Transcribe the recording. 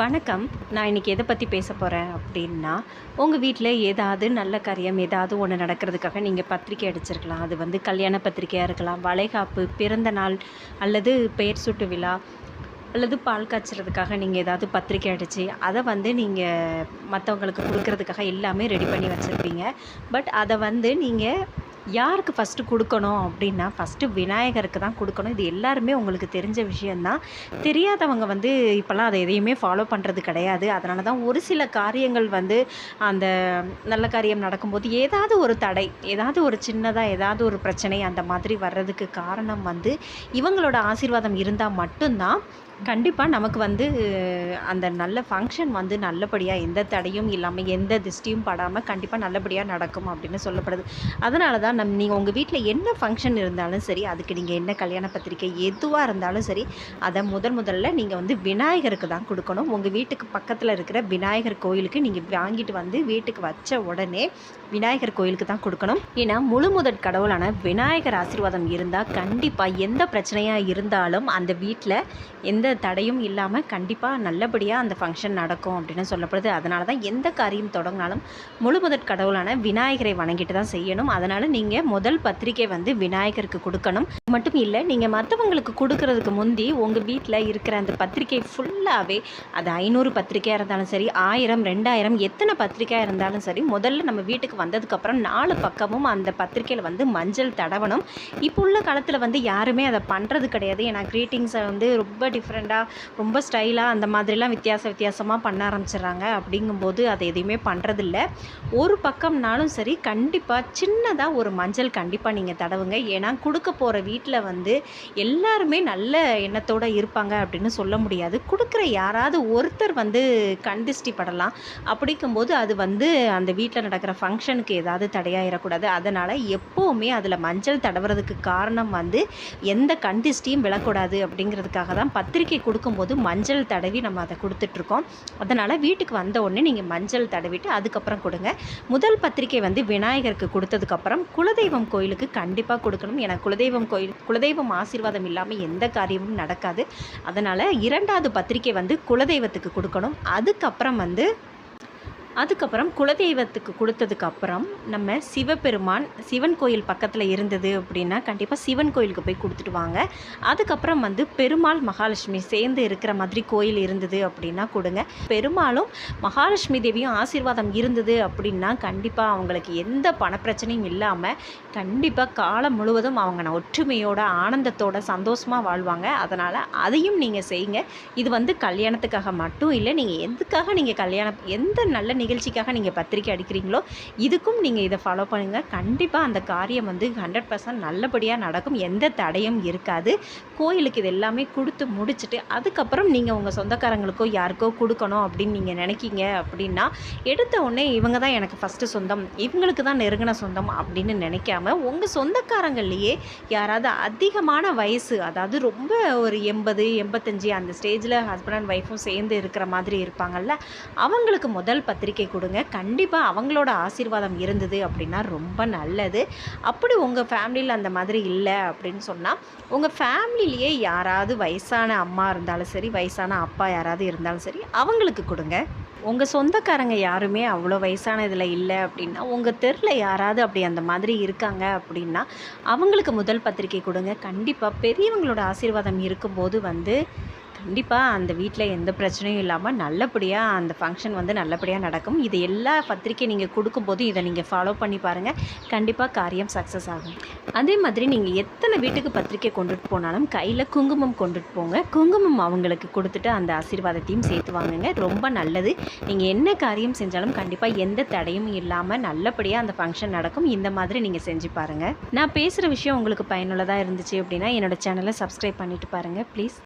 வணக்கம். நான் இன்றைக்கி எதை பற்றி பேச போகிறேன் அப்படின்னா உங்கள் வீட்டில் ஏதாவது நல்ல காரியம் ஏதாவது ஒன்று நடக்கிறதுக்காக நீங்கள் பத்திரிக்கை அடிச்சிருக்கலாம். அது வந்து கல்யாண பத்திரிக்கையாக இருக்கலாம் வளைகாப்பு பிறந்த நாள் அல்லது பெயர் சுட்டு விழா அல்லது பால் காய்ச்சறதுக்காக நீங்கள் ஏதாவது பத்திரிக்கை அடித்து அதை வந்து நீங்கள் மற்றவங்களுக்கு கொடுக்கறதுக்காக எல்லாமே ரெடி பண்ணி வச்சுருப்பீங்க. பட் அதை வந்து நீங்கள் யாருக்கு ஃபஸ்ட்டு கொடுக்கணும் அப்படின்னா ஃபஸ்ட்டு விநாயகருக்கு தான் கொடுக்கணும். இது எல்லாருமே உங்களுக்கு தெரிஞ்ச விஷயந்தான் தெரியாதவங்க வந்து இப்போல்லாம் அதை எதையுமே ஃபாலோ பண்ணுறது கிடையாது. அதனால தான் ஒரு சில காரியங்கள் வந்து அந்த நல்ல காரியம் நடக்கும்போது ஏதாவது ஒரு தடை ஏதாவது ஒரு சின்னதாக ஏதாவது ஒரு பிரச்சனை அந்த மாதிரி வர்றதுக்கு காரணம் வந்து இவங்களோட ஆசீர்வாதம் இருந்தால் மட்டும்தான் கண்டிப்பாக நமக்கு வந்து அந்த நல்ல ஃபங்க்ஷன் வந்து நல்லபடியாக எந்த தடையும் இல்லாமல் எந்த திஷ்டியும் படாமல் கண்டிப்பாக நல்லபடியாக நடக்கும் அப்படின்னு சொல்லப்படுது. அதனால தான் நம் நீங்கள் உங்கள் வீட்டில் என்ன ஃபங்க்ஷன் இருந்தாலும் சரி அதுக்கு நீங்கள் என்ன கல்யாண பத்திரிக்கை எதுவாக இருந்தாலும் சரி அதை முதல் முதல்ல நீங்கள் வந்து விநாயகருக்கு தான் கொடுக்கணும். உங்கள் வீட்டுக்கு பக்கத்தில் இருக்கிற விநாயகர் கோயிலுக்கு நீங்கள் வாங்கிட்டு வந்து வீட்டுக்கு வச்ச உடனே விநாயகர் கோயிலுக்கு தான் கொடுக்கணும். ஏன்னா முழு முதற் கடவுளான விநாயகர் ஆசீர்வாதம் இருந்தால் கண்டிப்பாக எந்த பிரச்சனையாக இருந்தாலும் அந்த வீட்டில் எந்த தடையும் இல்லாமல் கண்டிப்பாக நல்லபடியாக அந்த ஃபங்க்ஷன் நடக்கும் அப்படின்னு சொல்லப்படுது. அதனால தான் எந்த காரியம் தொடங்கினாலும் முழு முதற் கடவுளான விநாயகரை வணங்கிட்டு தான் செய்யணும். அதனால் நீங்கள் முதல் பத்திரிக்கை வந்து விநாயகருக்கு கொடுக்கணும். மட்டும் இல்லை நீங்கள் மற்றவங்களுக்கு கொடுக்கறதுக்கு முந்தி உங்கள் வீட்டில் இருக்கிற அந்த பத்திரிக்கை ஃபுல்லாகவே அது ஐநூறு பத்திரிக்கையாக இருந்தாலும் சரி ஆயிரம் ரெண்டாயிரம் எத்தனை பத்திரிக்கையாக இருந்தாலும் சரி முதல்ல நம்ம வீட்டுக்கு வந்ததுக்கப்புறம் நாலு பக்கமும் அந்த பத்திரிக்கையில் வந்து மஞ்சள் தடவணும். இப்போ உள்ள காலத்தில் வந்து யாருமே அதை பண்ணுறது கிடையாது. ஏன்னா க்ரீட்டிங்ஸை வந்து ரொம்ப டிஃப்ரெண்ட்டாக ரொம்ப ஸ்டைலாக அந்த மாதிரிலாம் வித்தியாச வித்தியாசமாக பண்ண ஆரம்பிச்சிடுறாங்க. அப்படிங்கும்போது அதை எதையுமே பண்ணுறதில்ல ஒரு பக்கம்னாலும் சரி கண்டிப்பாக சின்னதாக ஒரு மஞ்சள் கண்டிப்பாக நீங்கள் தடவுங்க. ஏன்னா கொடுக்க போகிற வீட்டில் வந்து எல்லாருமே நல்ல எண்ணத்தோடு இருப்பாங்க அப்படின்னு சொல்ல முடியாது. கொடுக்குற யாராவது ஒருத்தர் வந்து கண் படலாம். அப்படிங்கும்போது அது வந்து அந்த வீட்டில் நடக்கிற ஃபங்க்ஷனுக்கு ஏதாவது தடையாயிடக்கூடாது அதனால் எப்போவுமே அதில் மஞ்சள் தடவுறதுக்கு காரணம் வந்து எந்த கண்டிஷ்டியும் விழக்கூடாது அப்படிங்கிறதுக்காக தான் பத்திரிக்கை கொடுக்கும்போது மஞ்சள் தடவி நம்ம அதை கொடுத்துட்ருக்கோம். அதனால் வீட்டுக்கு வந்த உடனே நீங்கள் மஞ்சள் தடவிட்டு அதுக்கப்புறம் கொடுங்க. முதல் பத்திரிக்கை வந்து விநாயகருக்கு கொடுத்ததுக்கப்புறம் குலதெய்வம் கோயிலுக்கு கண்டிப்பாக கொடுக்கணும். ஏன்னா குலதெய்வம் கோயில் குலதெய்வம் ஆசீர்வாதம் இல்லாமல் எந்த காரியமும் நடக்காது. அதனால் இரண்டாவது பத்திரிக்கை வந்து குலதெய்வத்துக்கு கொடுக்கணும். அதுக்கப்புறம் வந்து அதுக்கப்புறம் குலதெய்வத்துக்கு கொடுத்ததுக்கு அப்புறம் நம்ம சிவபெருமான் சிவன் கோயில் பக்கத்தில் இருந்தது அப்படின்னா கண்டிப்பாக சிவன் கோயிலுக்கு போய் கொடுத்துட்டு வாங்க. அதுக்கப்புறம் வந்து பெருமாள் மகாலட்சுமி சேர்ந்து இருக்கிற மாதிரி கோயில் இருந்தது அப்படின்னா கொடுங்க. பெருமாளும் மகாலட்சுமி தேவியும் ஆசீர்வாதம் இருந்தது அப்படின்னா கண்டிப்பாக அவங்களுக்கு எந்த பணப்பிரச்சனையும் இல்லாமல் கண்டிப்பாக காலம் முழுவதும் அவங்க ஒற்றுமையோட ஆனந்தத்தோட சந்தோஷமாக வாழ்வாங்க. அதனால் அதையும் நீங்கள் செய்யுங்க. இது வந்து கல்யாணத்துக்காக மட்டும் இல்லை நீங்கள் எதுக்காக நீங்கள் கல்யாணம் எந்த நல்ல நிகழ்ச்சிக்காக நீங்கள் பத்திரிக்கை அடிக்கிறீங்களோ இதுக்கும் நீங்கள் இதை ஃபாலோ பண்ணுங்கள் கண்டிப்பாக அந்த காரியம் வந்து ஹண்ட்ரட் பர்சன்ட் நல்லபடியாக நடக்கும். எந்த தடையும் இருக்காது. கோயிலுக்கு இது எல்லாமே கொடுத்து முடிச்சுட்டு அதுக்கப்புறம் நீங்கள் உங்கள் சொந்தக்காரங்களுக்கோ யாருக்கோ கொடுக்கணும் அப்படின்னு நீங்கள் நினைக்கிங்க அப்படின்னா எடுத்த உடனே இவங்க தான் எனக்கு ஃபஸ்ட்டு சொந்தம் இவங்களுக்கு தான் நெருங்கின சொந்தம் அப்படின்னு நினைக்காம உங்கள் சொந்தக்காரங்கள்லேயே யாராவது அதிகமான வயசு அதாவது ரொம்ப ஒரு எண்பது எண்பத்தஞ்சு அந்த ஸ்டேஜில் ஹஸ்பண்ட் அண்ட் ஒய்ஃபும் சேர்ந்து இருக்கிற மாதிரி இருப்பாங்கல்ல அவங்களுக்கு முதல் பத்திரிக்கை கொடுங்க. கண்டிப்பாக அவங்களோட ஆசீர்வாதம் இருந்தது அப்படின்னா ரொம்ப நல்லது. அப்படி உங்கள் ஃபேமிலியில் அந்த மாதிரி இல்லை அப்படின்னு சொன்னால் உங்கள் ஃபேமிலிலேயே யாராவது வயசான அம்மா இருந்தாலும் சரி வயசான அப்பா யாராவது இருந்தாலும் சரி அவங்களுக்கு கொடுங்க. உங்கள் சொந்தக்காரங்க யாருமே அவ்வளோ வயசான இதில் இல்லை அப்படின்னா உங்கள் தெருவில் யாராவது அப்படி அந்த மாதிரி இருக்காங்க அப்படின்னா அவங்களுக்கு முதல் பத்திரிக்கை கொடுங்க. கண்டிப்பாக பெரியவங்களோட ஆசீர்வாதம் இருக்கும்போது வந்து கண்டிப்பாக அந்த வீட்டில் எந்த பிரச்சனையும் இல்லாமல் நல்லபடியாக அந்த ஃபங்க்ஷன் வந்து நல்லபடியாக நடக்கும். இது எல்லா பத்திரிக்கை நீங்கள் கொடுக்கும்போது இதை நீங்கள் ஃபாலோ பண்ணி பாருங்கள் கண்டிப்பாக காரியம் சக்ஸஸ் ஆகும். அதே மாதிரி நீங்கள் எத்தனை வீட்டுக்கு பத்திரிக்கை கொண்டுட்டு போனாலும் கையில் குங்குமம் கொண்டுட்டு போங்க. குங்குமம் அவங்களுக்கு கொடுத்துட்டு அந்த ஆசீர்வாதத்தையும் சேர்த்து வாங்குங்க. ரொம்ப நல்லது. நீங்கள் என்ன காரியம் செஞ்சாலும் கண்டிப்பாக எந்த தடையும் இல்லாமல் நல்லபடியாக அந்த ஃபங்க்ஷன் நடக்கும். இந்த மாதிரி நீங்கள் செஞ்சு பாருங்கள் நான் பேசுகிற விஷயம் உங்களுக்கு பயனுள்ளதாக இருந்துச்சு அப்படின்னா என்னோடய சேனலை சப்ஸ்கிரைப் பண்ணிட்டு பாருங்கள் ப்ளீஸ்